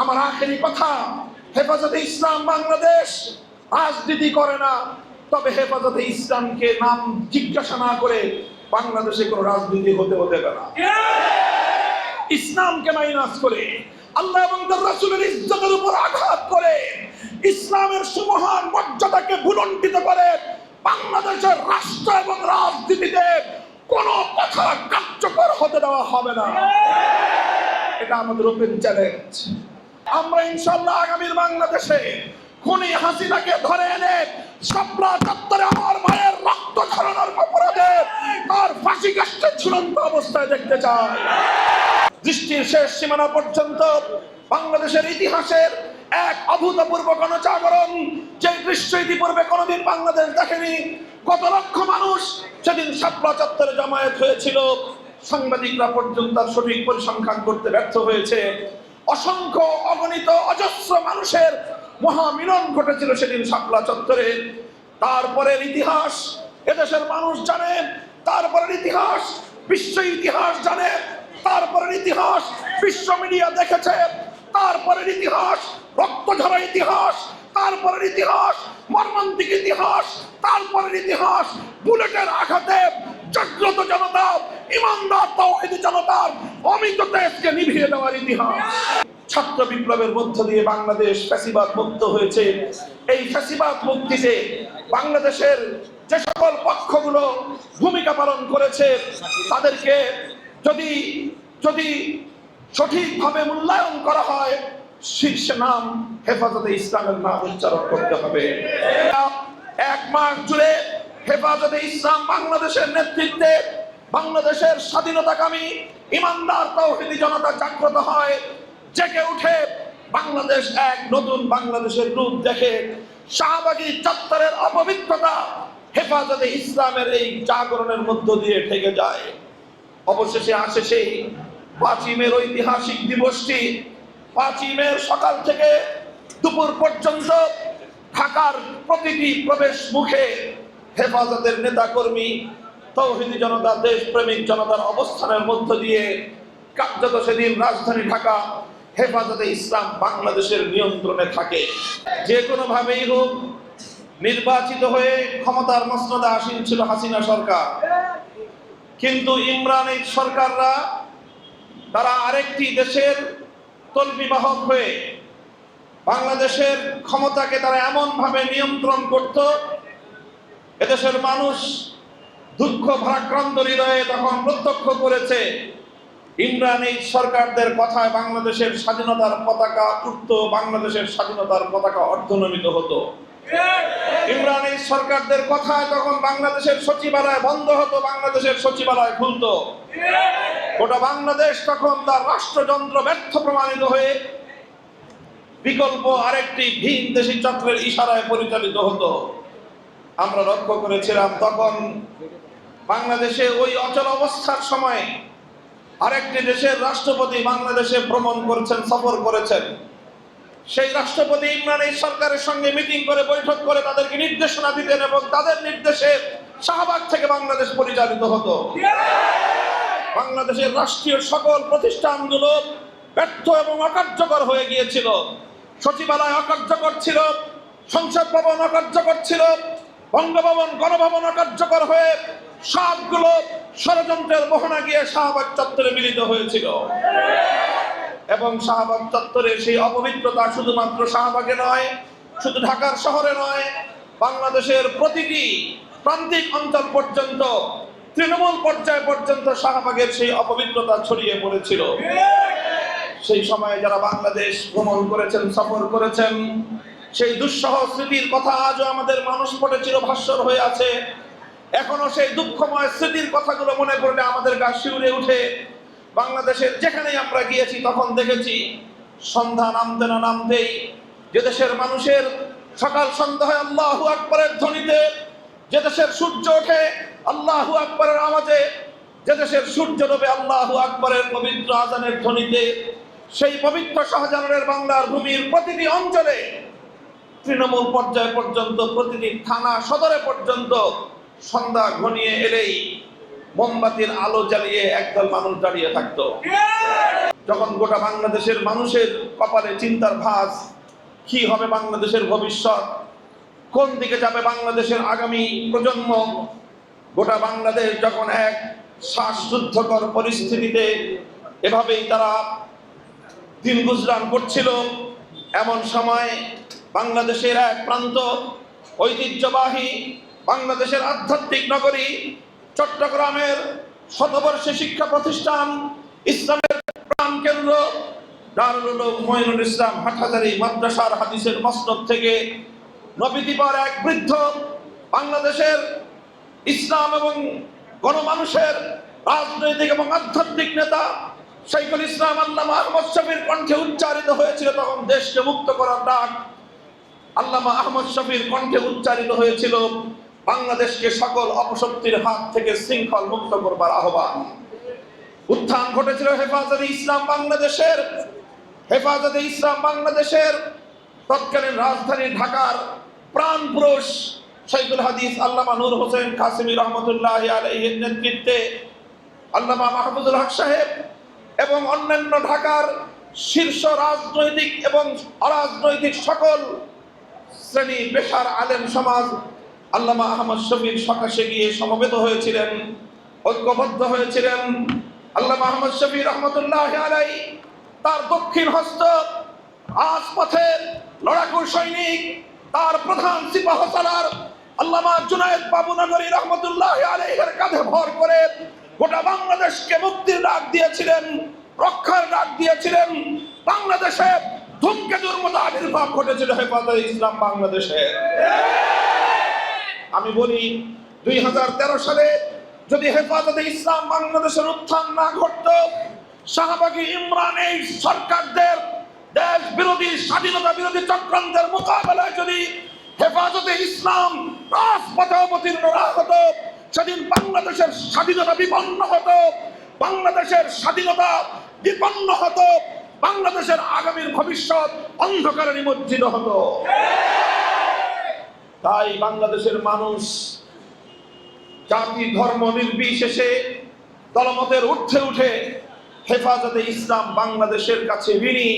আমার আখেরি কথা, হেফাজতে ইসলাম বাংলাদেশ রাজনীতি করে না, তবে হেফাজতে ইসলামকে নাম জিজ্ঞাসা না করে বাংলাদেশে কোনো রাজনীতি হতে হতে পারে না। ইসলামকে মাইনাস করে, আল্লাহ এবং তার রাসূলের ইজ্জতের উপর আঘাত করে, ইসলামের সুমহান মর্যাদাকে ভুলণ্ঠিত করে বাংলাদেশের রাষ্ট্র এবং রাজনীতিতে কোনো কথা কার্যকর হতে দেওয়া হবে না। এটা আমাদের ওপেন চ্যালেঞ্জ। আমরা ইনশাল্লাহ আগামীর বাংলাদেশে খুনি হাসিনাকে ধরে এনে সাপলা চত্বরে আমার মায়ের রক্ত ঝরানোর অপরাধে তার ফাঁসি কাষ্টে ঝুলন্ত অবস্থায় দেখতে চাই। দৃষ্টির শেষ সীমানা পর্যন্ত বাংলাদেশের ইতিহাসের এক অভূতপূর্ব গণজাগরণ, যে দৃশ্য ইতিপূর্বে কোনোদিন বাংলাদেশ দেখেনি। কত লক্ষ মানুষ সেদিন শাপলা চত্বরে জমায়েত হয়েছিল। সাংবাদিকরা পর্যন্ত সঠিক পরিসংখ্যান করতে ব্যর্থ হয়েছে। অসংখ্য অগণিত অজস্র মানুষের মহামিলন ঘটেছিল সেদিন শাপলা চত্বরে। তারপরের ইতিহাস, এদেশের মানুষ জানে, তারপরের ইতিহাস বিশ্ব ইতিহাস জানে, তারপরের ইতিহাস বিশ্ব মিডিয়া দেখেছে, তারপরের ইতিহাস রক্তঝরা ইতিহাস, তারপরের ইতিহাস মর্মান্তিক ইতিহাস, তারপরের ইতিহাস বুলেটের আঘাতে জাগ্রত জনতা ইমানদার তাওহীদি জনতার অমিত তেজকে নিভিয়ে দেওয়ার ইতিহাস। ছাত্র বিপ্লবের মধ্য দিয়ে বাংলাদেশ ফ্যাসিবাদ মুক্ত হয়েছে। এই ফ্যাসিবাদ মুক্তিতে বাংলাদেশের যে সকল পক্ষগুলো ভূমিকা পালন করেছে, তাদেরকে যদি যদি সঠিকভাবে মূল্যায়ন করা হয়, শীর্ষে নাম হেফাজতে ইসলামের নাম উচ্চারণ করতে হবে। এক মাস জুড়ে হেফাজতে ইসলাম বাংলাদেশের নেতৃত্বে বাংলাদেশের স্বাধীনতাকামী ইমানদার তৌহিদি জনতা জাগ্রত হয়, জেগে উঠে বাংলাদেশ এক নতুন বাংলাদেশের রূপ দেখে। শাহবাগী চত্বরের অপবিত্রতা হেফাজতে ইসলামের এই জাগরণের মধ্য দিয়ে ঠেকে যায়। অবশেষে আসে সেই পাঁচই মের ঐতিহাসিক দিবসটি। পাঁচই মের সকাল থেকে দুপুর পর্যন্ত ঢাকার প্রতিটি প্রবেশ মুখে হেফাজতের নেতাকর্মী তৌহিদি জনতা, দেশপ্রেমিক জনতার অবস্থানের মধ্য দিয়ে কার্যত সেদিন রাজধানী ঢাকা, হেফাজতে ইসলাম বাংলাদেশের নিয়ন্ত্রণে থাকে। যে কোনোভাবেই হোক, নির্বাচিত হয়ে ক্ষমতার মসনদে আসীন ছিল হাসিনা সরকার। কিন্তু ইমরানের সরকাররা, তারা আরেকটি দেশের তলবিবাহক হয়ে বাংলাদেশের ক্ষমতাকে তারা এমনভাবে নিয়ন্ত্রণ করত, এদেশের মানুষ দুঃখ ভারাক্রান্ত হৃদয়ে তখন প্রত্যক্ষ করেছে, ইমরানি সরকারদের কথায় বাংলাদেশের স্বাধীনতার পতাকা উঠত, বাংলাদেশের স্বাধীনতার পতাকা অর্ধনমিত হতো। ইমরানি সরকারদের কথায় তখন বাংলাদেশের সচিবালয় বন্ধ হতো, বাংলাদেশের সচিবালয় খুলতো। গোটা বাংলাদেশ তখন তার রাষ্ট্রযন্ত্র ব্যর্থ প্রমাণিত হয়ে বিকল্প আরেকটি ভিন দেশি চক্রের ইশারায় পরিচালিত হতো। আমরা লক্ষ্য করেছিলাম তখন বাংলাদেশে ওই অচল অবস্থার সময় আরেকটি দেশের রাষ্ট্রপতি বাংলাদেশে ভ্রমণ করেছেন, সফর করেছেন। সেই রাষ্ট্রপতি ইমরান এই সরকারের সঙ্গে মিটিং করে বৈঠক করে তাদেরকে নির্দেশনা দিতেন এবং তাদের নির্দেশে শাহবাগ থেকে বাংলাদেশ পরিচালিত হতো। বাংলাদেশের রাষ্ট্রীয় সকল প্রতিষ্ঠানগুলো ব্যর্থ এবং অকার্যকর হয়ে গিয়েছিল। সচিবালয় অকার্যকর ছিল, সংসদ ভবন অকার্যকর ছিল, বঙ্গভবন, গণভবন অকার্যকর হয়ে সবগুলো ষড়যন্ত্রের মোহনা গিয়ে শাহবাগ চত্বরে মিলিত হয়েছিল। এবং শাহবাগ চত্বরে সেই অপবিত্রতা শুধুমাত্র শাহবাগে নয়, শুধু ঢাকার শহরে নয়, বাংলাদেশের প্রতিটি প্রান্তিক অঞ্চল পর্যন্ত, তৃণমূল পর্যায় পর্যন্ত শাহবাগের সেই অপবিত্রতা ছড়িয়ে পড়েছিল। সেই সময়ে যারা বাংলাদেশ ভ্রমণ করেছেন, সফর করেছেন, সেই দুঃসহ স্মৃতির কথা আজও আমাদের মানুষ পড়েছিল ভাস্বর হয়ে আছে। এখনও সেই দুঃখময় স্মৃতির কথাগুলো মনে করলে আমাদের গা শিউরে উঠে। বাংলাদেশের যেখানেই আমরা গিয়েছি, তখন দেখেছি, সন্ধ্যা নামতে না নামতেই যে দেশের মানুষের সকাল সন্ধ্যা হয় আল্লাহু আকবরের ধ্বনিতে, যে দেশের সূর্য ওঠে আল্লাহু আকবরের আওয়াজে, যে দেশের সূর্য ডোবে আল্লাহু আকবরের পবিত্র আজানের ধ্বনিতে, সেই পবিত্র শাহজাহানের বাংলার ভূমির প্রতিটি অঞ্চলে তৃণমূল পর্যায় পর্যন্ত, প্রতিটি থানা সদরে পর্যন্ত সন্ধ্যা ঘনিয়ে এলেই মোমবাতির আলো জ্বালিয়ে একদল মানুষ দাঁড়িয়ে থাকতো। যখন গোটা বাংলাদেশের মানুষের কপালে চিন্তার ভাস কি হবে বাংলাদেশের ভবিষ্যৎ? কোন দিকে যাবে বাংলাদেশের আগামী প্রজন্ম? গোটা বাংলাদেশ যখন এক শ্বাসযুদ্ধকর পরিস্থিতিতে এভাবেই তারা দিন গুজরান করছিল, এমন সময় বাংলাদেশের এক প্রান্ত ঐতিহ্যবাহী বাংলাদেশের আধ্যাত্মিক নগরী, চট্টগ্রামের শতবর্ষী শিক্ষা প্রতিষ্ঠান, ইসলামের প্রাণ কেন্দ্র, দারুল মঈনুল ইসলাম হাটহাজারী মাদ্রাসার হাদিসের মসনদ থেকে নবীদ্বীপের এক বৃদ্ধ বাংলাদেশের ইসলাম এবং গণমানুষের রাজনৈতিক এবং আধ্যাত্মিক নেতা শাইখুল ইসলাম আল্লামা আহমদ শফির কণ্ঠে উচ্চারিত হয়েছিল তখন দেশকে মুক্ত করার ডাক। আল্লামা আহমদ শফির কণ্ঠে উচ্চারিত হয়েছিল বাংলাদেশকে সকল অপশক্তির হাত থেকে শৃঙ্খল মুক্ত করবার আহ্বান। উত্থান ঘটেছিল হেফাজতে ইসলাম বাংলাদেশের, হেফাজতে ইসলাম বাংলাদেশের, তৎকালীন রাজধানী ঢাকার প্রাণ পুরুষ শৈখুল হাদিস আল্লামা নূর হোসেন কাসিমি রহমতুল্লাহ আলাইহির নেতৃত্বে আল্লামা মাহমুদুল হক সাহেব এবং অন্যান্য ঢাকার শীর্ষ রাজনৈতিক এবং অরাজনৈতিক সকল শ্রেণি পেশার আলেম সমাজ আল্লামা আহমদ শফির সকাশে গিয়ে সমবেত হয়েছিলেন, ঐক্যবদ্ধ হয়েছিলেন। আল্লামা আহমদ শফি রহমতুল্লাহ আলাই তার দক্ষিণ হস্ত রাজপথে লড়াকু সৈনিক, তার প্রধান সিপাহ সালার আল্লামা জুনায়েদ বাবুনগরী রহমতুল্লাহ আলাইহের কাঁধে ভর করে গোটা বাংলাদেশকে মুক্তির ডাক দিয়েছিলেন, রক্ষার ডাক দিয়েছিলেন। বাংলাদেশে ধূমকেতুর মতো আবির্ভাব ঘটেছিল হেফাজত ইসলাম বাংলাদেশে। আমি বলি, দুই হাজার তেরো সালে যদি হেফাজতে ইসলাম বাংলাদেশের উত্থান না ঘটত, শাহবাগী ইমরান এই সরকারদের দেশ বিরোধী স্বাধীনতা বিরোধী চক্রান্তের মোকাবেলায় যদি হেফাজতে ইসলাম রাজপথে অবতীর্ণ না হতো, সেদিন বাংলাদেশের স্বাধীনতা বিপন্ন হতো, বাংলাদেশের স্বাধীনতা বিপন্ন হতো, বাংলাদেশের আগামীর ভবিষ্যৎ অন্ধকারে নিমজ্জিত হতো। তাই বাংলাদেশের মানুষ জাতি ধর্ম নির্বিশেষে দলমতের উঠে উঠে হেফাজতে ইসলাম বাংলাদেশের কাছে ঋণী।